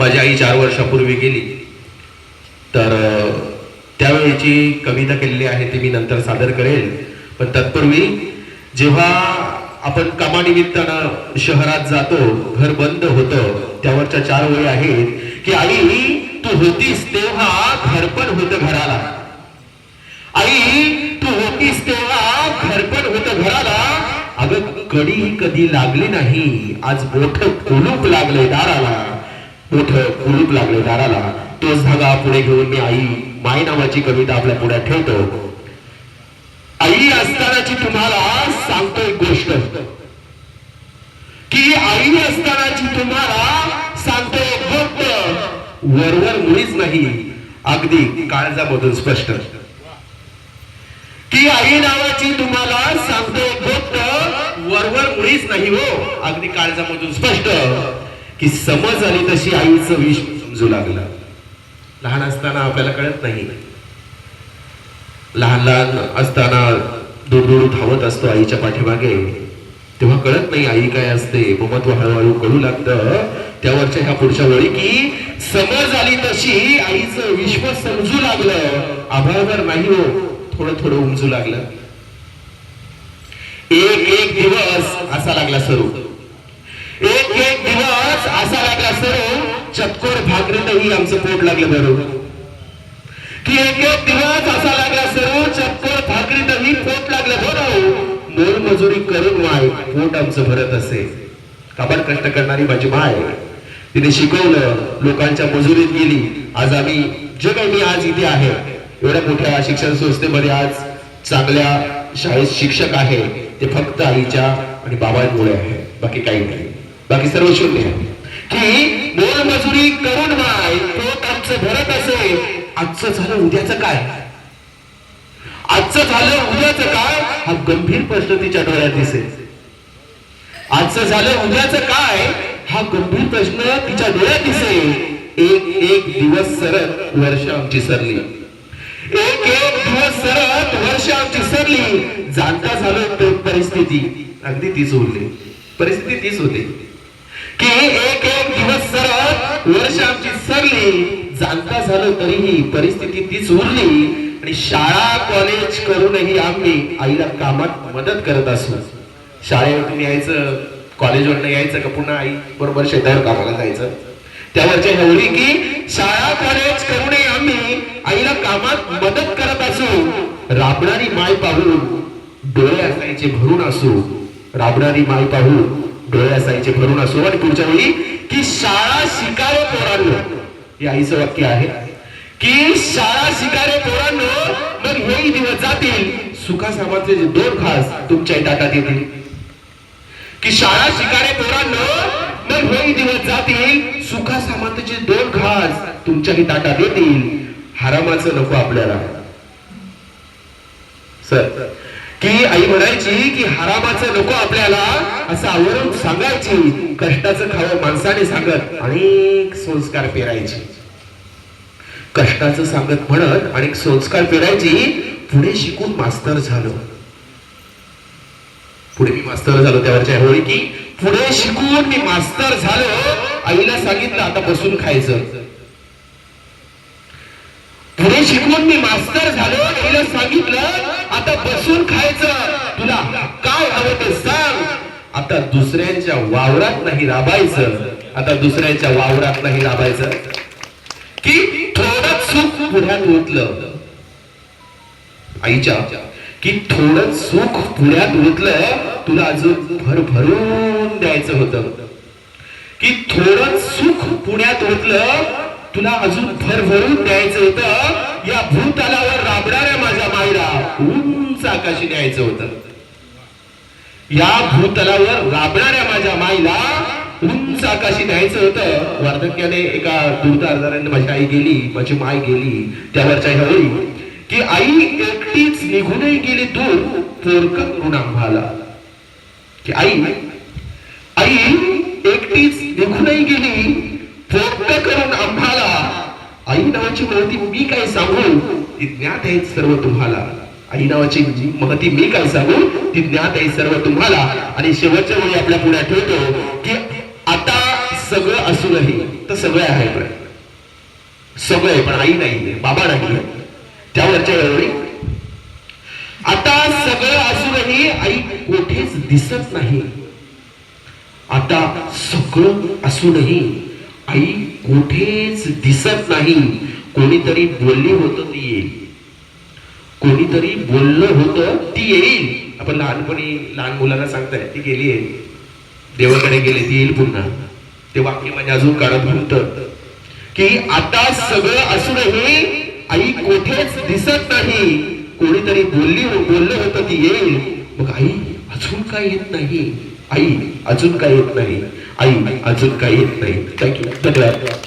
माझी आई चार वर्षापूर्वी गेली. तर त्यावेळीची कविता केलेली आहे ती मी नंतर सादर करेल. पण तत्पूर्वी जेव्हा आपण कामानिमित्तानं शहरात जातो घर बंद होतं त्यावरच्या चार ओळी आहेत की आई तू होतीस तेव्हा घर पण होतं घराला. आई तू होतीस तेव्हा घरपण होत घराला. अगं कडी कधी लागली नाही आज मोठ कुलूप लागले दाराला. मोठ कुलूप लागले दाराला. तोच धागा पुढे घेऊन मी आई माय नावाची कविता आपल्या पुढ्यात ठेवतो. आई असतानाची तुम्हाला सांगतो एक गोष्ट. की आई असतानाची तुम्हाला सांगतो एक गोष्ट. वरवर मुळीच नाही अगदी काळजामधून स्पष्ट. की आई नावाची तुम्हाला सांगतो एक गोष्ट. वरवर मुळीच नाही हो अगदी काळजामधून स्पष्ट. की समज आली तशी आईचं विष समजू लागलं. लहान असताना आपल्याला कळत नाही. लहान लहान असताना दुरदुरू धावत असतो आईच्या पाठीमागे. तेव्हा कळत नाही आई काय असते ममत्व हळूहळू कळू लागतं. त्यावरच्या ह्या पुढच्या वेळी की समज आली तशी आईचं विश्व समजू लागलं. आभाळवर नाही हो थोडं थोडं उमजू लागलं. एक एक दिवस असा लागला स्वरूप आवाज असा लागला सर्व हो. चतकोर भाकरीतही आमचं पोट लागलं बरोबर की एक एक दिवस असा लागला सर्व हो. चक्कर भाकरीतही पोट लागलं बरोबर हो. मोल मजुरी करून माय पोट आमचं भरत असे. काबाड कष्ट करणारी माझी माय तिने शिकवलं लोकांच्या मजुरीत गेली. आज आम्ही जे काही मी आज इथे आहे. एवढ्या मोठ्या शिक्षण संस्थेमध्ये आज चांगल्या शाळेत शिक्षक आहे. ते फक्त आईच्या आणि बाबांमुळे आहे. बाकी काही नाही. बाकी सर्व शून्य आहे की मोल मजुरी करून माय पोट आमचं भरत आजचं झालं उद्याचं काय? आजचं झालं उद्याचं काय? हा गंभीर प्रश्न तिच्या डोळ्यात दिसेल. आजचं झालं उद्याचं काय? हा गंभीर प्रश्न तिच्या डोळ्यात दिसेल. एक एक दिवस सरत वर्ष आमची सरली. एक एक दिवस सरत वर्ष आमची सरली. जाणता झालं तर परिस्थिती. अगदी तीच उरली. परिस्थिती तीच होती. की एक एक दिवस सरत वर्ष आमची सरली. चालता झालं तरीही परिस्थिती तीच उरली आणि शाळा कॉलेज करूनही आम्ही आईला कामात मदत करत असू. शाळेवरून यायचं कॉलेजवरनं यायचं का पुन्हा आई? बरोबर शेतावर कामाला जायचं. त्यावरच्या एवढी की शाळा कॉलेज करूनही आम्ही आईला कामात मदत करत असू. राबणारी माय पाहून डोळे असायचे भरून असू. राबणारी माय पाहून डोळे असायचे भरून असो. आणि पुढच्या वेळी की शाळा शिकावं पोरांना. हे आईचं वाक्य आहे की शाळा शिकारे पोरांनो मग हेही दिवस जातील. सुखा सामाचे जे दोन घास तुमच्या ताटात येतील. की शाळा शिकारे पोरांनो मग हेही दिवस जातील. सुखा सामाचे दोन घास तुमच्याही ताटात येतील. हरामाचं नको आपल्याला. सर की आई म्हणायची की हरामाचं नको आपल्याला असं आवरून सांगायची कष्टाचं खावं माणसाने सांगत अनेक संस्कार पेरायचे. कष्टाचं सांगत म्हणत अनेक संस्कार पेरायची पुढे शिकून मास्तर झालो. पुढे मी मास्तर झालो त्यावरच्या होळी की पुढे शिकून मी मास्तर झालो आईला सांगितलं आता बसून खायचं. पुढे शिकून मी मास्तर झालो आईला सांगितलं आता बसून खायचं. तुला काय हवं ते सांग. आता दुसऱ्यांच्या वावरात नाही राबायचं. आता दुसऱ्यांच्या वावरात नाही राबायचं. की थोडं सुख पुढ्यात ओतलं. आईच्या की थोडं सुख पुढ्यात ओतलं तुला अजून भर भरून द्यायचं होतं. की थोडं सुख पुण्यात ओतलं तुला अजून भरभरून द्यायचं होतं. या भूतालावर राबणार उंच आकाशी न्यायचं होतं. या भूतलावर राबणाऱ्या माझ्या माईला उंच आकाशी न्यायचं होतं. वार्धक्याने एका दूरदारदाराने माझी आई गेली माझी माय गेली त्यावरच्या ह्या ओळी. की आई एकटीच निघूनही गेली दूर पोरक करून आम्हाला की आई आई एकटीच निघूनही गेली पोट करून आम्हाला आई नावाची माहिती मी काय सांगू? ती ज्ञात आहेत सर्व तुम्हाला. आई नावाची महती मी काय सांगू ती ज्ञात आहे सर्व तुम्हाला. आणि शेवटच्या वेळी आपल्या पुढे ठेवतो की आता सगळं असूनही तर सगळं आहे पण. सगळं आहे पण आई नाही बाबा नाही त्यावरच्या वेळी आता सगळं असूनही आई कोठेच दिसत नाही. आता सगळं असूनही आई कोठेच दिसत नाही. कोणीतरी बोलली होतं ती. येईल कोणीतरी बोललं होतं ती येईल. आपण लहानपणी लहान मुलांना सांगताय ती गेली आहे. देवाकडे गेले ती येईल पुन्हा. ते वाक्य म्हणजे अजून काळात म्हणत की आता सगळं असूनही आई कोठेच दिसत नाही. कोणीतरी बोलली बोललं होतं ती येईल. मग आई अजून काय येत नाही? आई अजून काय येत नाही? आई अजून काय येत नाही? थँक्यू धन्यवाद.